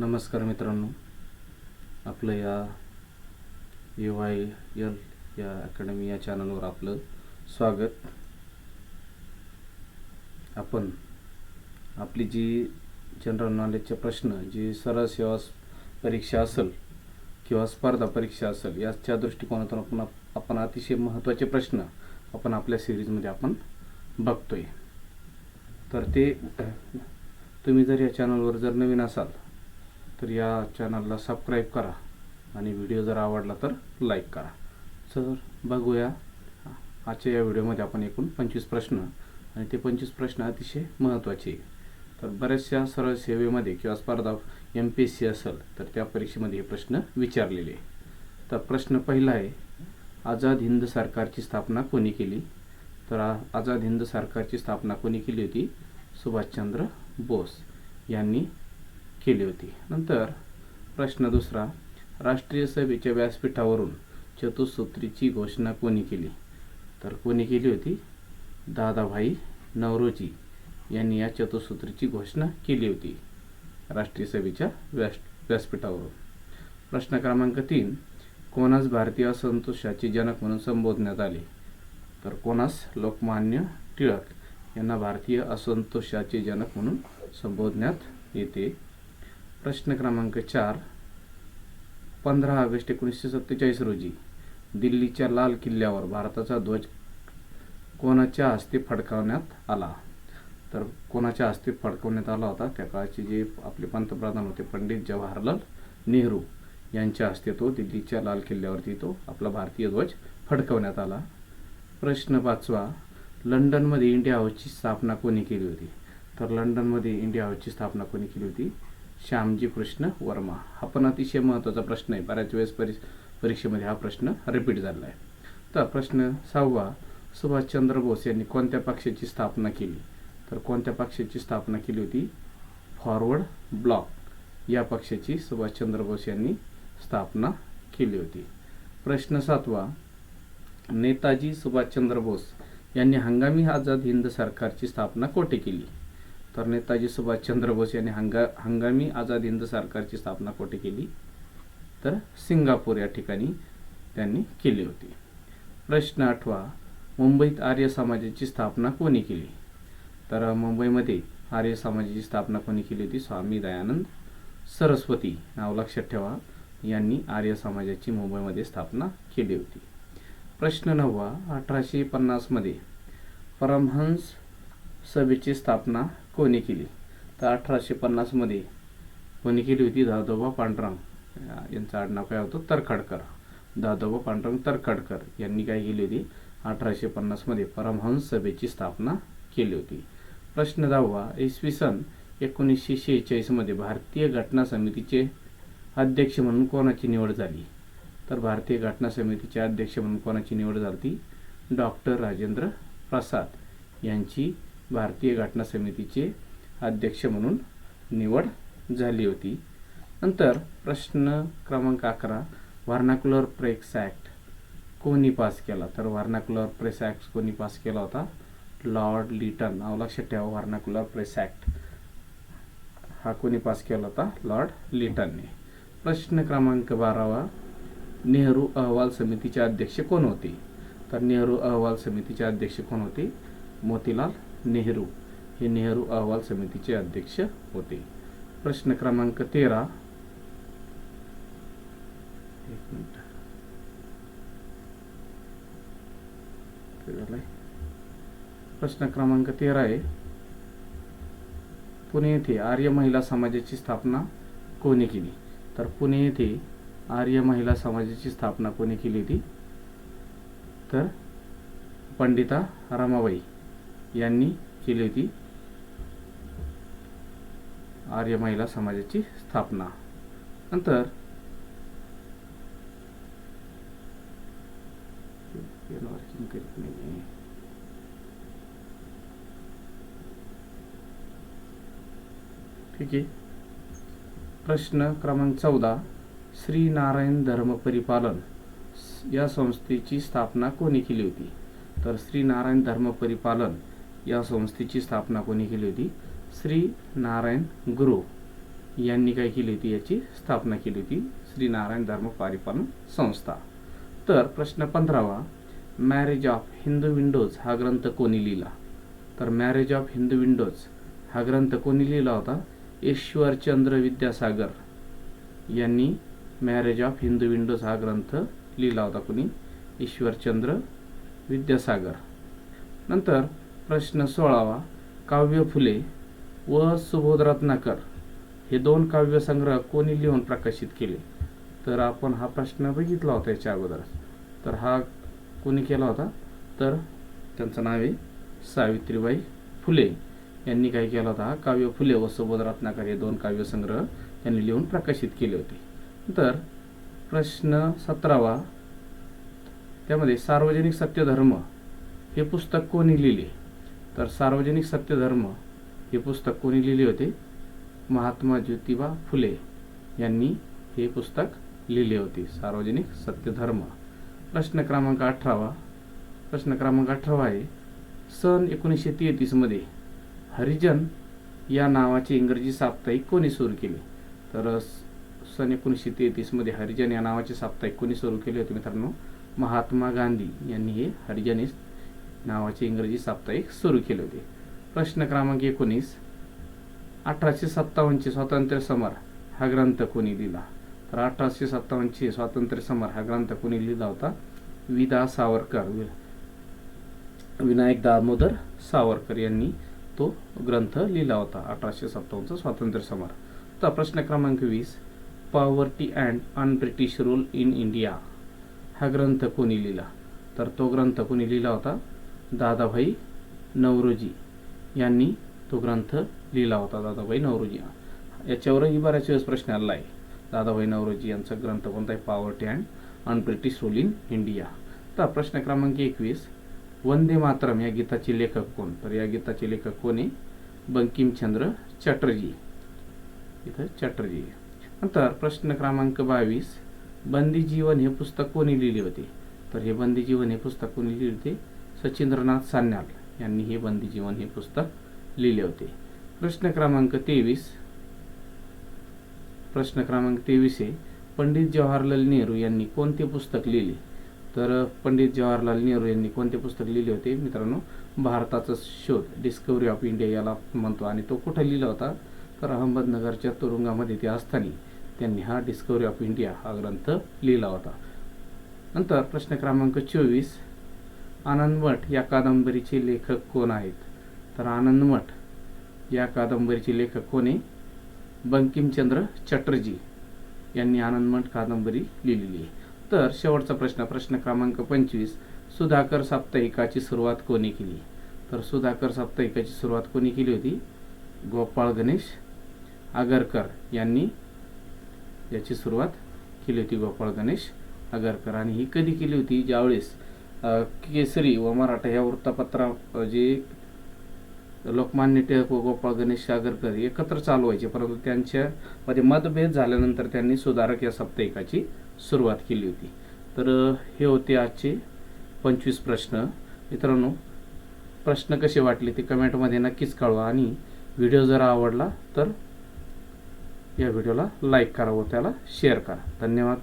नमस्कार मित्रांनो. आपलं या यू वाय एल या अकॅडमी या चॅनलवर आपलं स्वागत. आपण आपली जी जनरल नॉलेजचे प्रश्न जी सरळ सेवा परीक्षा असेल किंवा स्पर्धा परीक्षा असेल याच्या दृष्टिकोनातून आपण आपण अतिशय महत्त्वाचे प्रश्न आपण आपल्या सिरीजमध्ये आपण बघतोय. तर ते तुम्ही जर या चॅनलवर जर नवीन असाल तर या चॅनलला सबस्क्राईब करा. आणि व्हिडिओ जर आवडला तर लाईक करा. तर बघूया. आजच्या या व्हिडिओमध्ये आपण एकूण पंचवीस प्रश्न आणि ते पंचवीस प्रश्न अतिशय महत्त्वाचे आहे. तर बऱ्याचशा सरळ सेवेमध्ये किंवा स्पर्धा एम पी एस सी असेल तर त्या परीक्षेमध्ये हे प्रश्न विचारलेले तर प्रश्न पहिला आहे आझाद हिंद सरकारची स्थापना कोणी केली? तर आ- आझाद हिंद सरकारची स्थापना कोणी केली होती? सुभाषचंद्र बोस यांनी केली होती. नंतर प्रश्न दुसरा राष्ट्रीय सभेच्या व्यासपीठावरून चतुसूत्रीची घोषणा कोणी केली? तर कोणी केली होती? दादाभाई नवरोजी यांनी या चतुसूत्रीची घोषणा केली होती राष्ट्रीय सभेच्या व्यास व्यासपीठावरून. प्रश्न क्रमांक तीन कोणास भारतीय असंतोषाचे जनक म्हणून संबोधण्यात आले? तर कोणास लोकमान्य टिळक यांना भारतीय असंतोषाचे जनक म्हणून संबोधण्यात येते? प्रश्न क्रमांक चार पंधरा ऑगस्ट एकोणीसशे सत्तेचाळीस रोजी दिल्लीच्या लाल किल्ल्यावर भारताचा ध्वज कोणाच्या हस्ते फडकावण्यात आला? तर कोणाच्या हस्ते फडकवण्यात आला होता? त्या काळाचे जे आपले पंतप्रधान होते पंडित जवाहरलाल नेहरू यांच्या हस्ते तो दिल्लीच्या लाल किल्ल्यावरती तो आपला भारतीय ध्वज फडकवण्यात आला. प्रश्न पाचवा लंडनमध्ये इंडिया हाऊसची स्थापना कोणी केली होती? तर लंडनमध्ये इंडिया हाऊसची स्थापना कोणी केली होती? श्यामजी कृष्ण वर्मा. हा पण अतिशय महत्त्वाचा प्रश्न आहे. बऱ्याच वेळेस परी परीक्षेमध्ये हा प्रश्न रिपीट झाला आहे तर प्रश्न सहावा सुभाषचंद्र बोस यांनी कोणत्या पक्षाची स्थापना केली? तर कोणत्या पक्षाची स्थापना केली होती? Forward bloc. या पक्षाची सुभाषचंद्र बोस यांनी स्थापना केली होती. प्रश्न सातवा नेताजी सुभाषचंद्र बोस यांनी हंगामी आझाद हिंद सरकारची स्थापना कोठे केली? तर नेताजी सुभाषचंद्र बोस यांनी हंगा हंगामी आझाद हिंद सरकारची स्थापना कोठे केली? तर सिंगापूर या ठिकाणी त्यांनी केली होती. प्रश्न आठवा मुंबईत आर्य समाजाची स्थापना कोणी केली? तर मुंबईमध्ये आर्य समाजाची स्थापना कोणी केली होती? स्वामी दयानंद सरस्वती. नाव लक्षात ठेवा यांनी आर्य समाजाची मुंबईमध्ये स्थापना केली होती. प्रश्न नववा अठराशे पन्नासमध्ये परमहंस सभेची स्थापना कोणी केली? तर अठराशे पन्नासमध्ये कोणी केली होती? दादोबा पांडुरंग. यांचं आडनाव काय होतं? तरखडकर. दादोबा पांडुरंग तरखडकर यांनी काय केली होती? अठराशे पन्नासमध्ये परमहंस सभेची स्थापना केली होती. प्रश्न दहावा इसवी सन एकोणीसशे शेहेचाळीसमध्ये भारतीय घटना समितीचे अध्यक्ष म्हणून कोणाची निवड झाली? तर भारतीय घटना समितीचे अध्यक्ष म्हणून कोणाची निवड झाली डॉक्टर राजेंद्र प्रसाद यांची भारतीय घटना समितीचे अध्यक्ष म्हणून निवड झाली होती. नंतर प्रश्न क्रमांक अकरा व्हर्नाक्युलर प्रेक्स ॲक्ट कोणी पास केला? तर व्हर्नाक्युलर प्रेस ॲक्ट कोणी पास केला होता? Lord Lytton. नाव लक्षात ठेवा व्हर्नाक्युलर प्रेस ॲक्ट हा कोणी पास केला होता? लॉर्ड लिटनने. प्रश्न क्रमांक बारावा नेहरू अहवाल समितीचे अध्यक्ष कोण होते? तर नेहरू अहवाल समितीचे अध्यक्ष कोण होते? मोतीलाल नेहरू. हे नेहरू अहवाल समितीचे अध्यक्ष होते. प्रश्न क्रमांक तेरा. एक मिनिट. प्रश्न क्रमांक तेरा आहे. पुणे येथे आर्य महिला समाजाची स्थापना कोणी केली? तर पुणे येथे आर्य महिला समाजाची स्थापना कोणी केली होती? तर पंडिता रमाबाई. यांनी केली होती. आर्य महिला समाजाची स्थापना. नंतर ठीक आहे. प्रश्न क्रमांक चौदा. श्री नारायण धर्म परिपालन. या संस्थेची स्थापना कोणी केली होती? तर श्री नारायण धर्म परिपालन. या संस्थेची स्थापना कोणी केली होती? श्री नारायण गुरु यांनी काय केली होती? याची स्थापना केली होती. श्री नारायण धर्म पारिपालन संस्था. तर प्रश्न पंधरावा मॅरेज ऑफ हिंदू विंडोज हा ग्रंथ कोणी लिहिला? तर मॅरेज ऑफ हिंदू विंडोज हा ग्रंथ कोणी लिहिला होता? ईश्वरचंद्र विद्यासागर यांनी मॅरेज ऑफ हिंदू विंडोज हा ग्रंथ लिहिला होता कोणी? ईश्वरचंद्र विद्यासागर. नंतर प्रश्न सोळावा. काव्य फुले व सुबोध रत्नाकर हे दोन काव्यसंग्रह कोणी लिहून प्रकाशित केले? तर आपण हा प्रश्न बघितला होता याच्या अगोदर. तर हा कोणी केला होता? तर त्यांचं नाव आहे सावित्रीबाई फुले. यांनी काय केला होता? काव्य फुले व सुबोध रत्नाकर हे दोन काव्यसंग्रह यांनी लिहून प्रकाशित केले होते. तर प्रश्न सतरावा. त्यामध्ये सार्वजनिक सत्यधर्म हे पुस्तक कोणी लिहिले? तर सार्वजनिक सत्यधर्म हे पुस्तक कोणी लिहिले होते? महात्मा ज्योतिबा फुले यांनी हे पुस्तक लिहिले होते. सार्वजनिक सत्यधर्म. प्रश्न क्रमांक अठरावा. प्रश्न क्रमांक अठरावा आहे. सन एकोणीसशे तेहतीसमध्ये हरिजन या नावाचे इंग्रजी साप्ताहिक कोणी सुरू केले? तर सन एकोणीसशे तेहतीसमध्ये हरिजन या नावाचे साप्ताहिक कोणी सुरू केले होते मित्रांनो? महात्मा गांधी यांनी हे हरिजन नावाचे इंग्रजी साप्ताहिक सुरू केले होते. प्रश्न क्रमांक एकोणीस. अठराशे सत्तावन्नचे स्वातंत्र्य समर हा ग्रंथ कोणी लिहिला? तर अठराशे सत्तावन्नचे स्वातंत्र्य समर हा ग्रंथ कोणी लिहिला होता? विदा सावरकर. विनायक दामोदर सावरकर यांनी तो ग्रंथ लिहिला होता अठराशे सत्तावन्नचा स्वातंत्र्य समर. तर प्रश्न क्रमांक वीस. Poverty and un British rule in India हा ग्रंथ कोणी लिहिला? तर तो ग्रंथ कोणी लिहिला होता? दादाभाई नवरोजी यांनी तो ग्रंथ लिहिला होता. दादाभाई नवरोजी. याच्यावरही बऱ्याच वेळेस प्रश्न आला आहे दादाभाई नवरोजी यांचा ग्रंथ कोणता आहे? Poverty and un British rule in India तर प्रश्न क्रमांक एकवीस. वंदे मातरम या गीताचे लेखक कोण? तर या गीताचे लेखक कोण आहे? बंकिमचंद्र चटर्जी. इथं चटर्जी. नंतर प्रश्न क्रमांक बावीस. बंदी जीवन हे पुस्तक कोणी लिहिले होते? तर हे बंदी जीवन हे पुस्तक कोणी लिहिले होते? सचिंद्रनाथ सान्याल यांनी हे बंदी जीवन हे पुस्तक लिहिले होते. प्रश्न क्रमांक तेवीस. प्रश्न क्रमांक तेवीस आहे पंडित जवाहरलाल नेहरू यांनी कोणते पुस्तक लिहिले? तर पंडित जवाहरलाल नेहरू यांनी कोणते पुस्तक लिहिले होते? मित्रांनो भारताचा शोध डिस्कवरी ऑफ इंडिया याला म्हणतो आणि तो कुठं लिहिला होता? तर अहमदनगरच्या तुरुंगामध्ये ते असताना त्यांनी हा डिस्कवरी ऑफ इंडिया हा ग्रंथ लिहिला होता. नंतर प्रश्न क्रमांक चोवीस. आनंद मठ या कादंबरीचे लेखक कोण आहेत? तर आनंद मठ या कादंबरीचे लेखक कोण आहे? बंकिमचंद्र चटर्जी यांनी आनंद मठ कादंबरी लिहिलेली आहे. तर शेवटचा प्रश्न प्रश्न क्रमांक पंचवीस सुधाकर साप्ताहिकाची सुरुवात कोणी केली? तर सुधाकर साप्ताहिकाची सुरुवात कोणी केली होती? गोपाळ गणेश आगरकर यांनी याची सुरुवात केली होती गोपाळ गणेश आगरकर. आणि ही कधी केली होती? ज्यावेळेस केसरी व मराठा या वृत्तपत्रा जी जे लोकमान्य टिळक व गोपाळ गणेश आगरकर एकत्र चालवायचे परंतु त्यांच्यामध्ये मतभेद झाल्यानंतर त्यांनी सुधारक या साप्ताहिकाची सुरुवात केली होती. तर हे होते आजचे पंचवीस प्रश्न. मित्रांनो प्रश्न कसे वाटले ते कमेंटमध्ये नक्कीच कळवा आणि व्हिडिओ जर आवडला तर या व्हिडिओला लाईक करा व त्याला शेअर करा. धन्यवाद.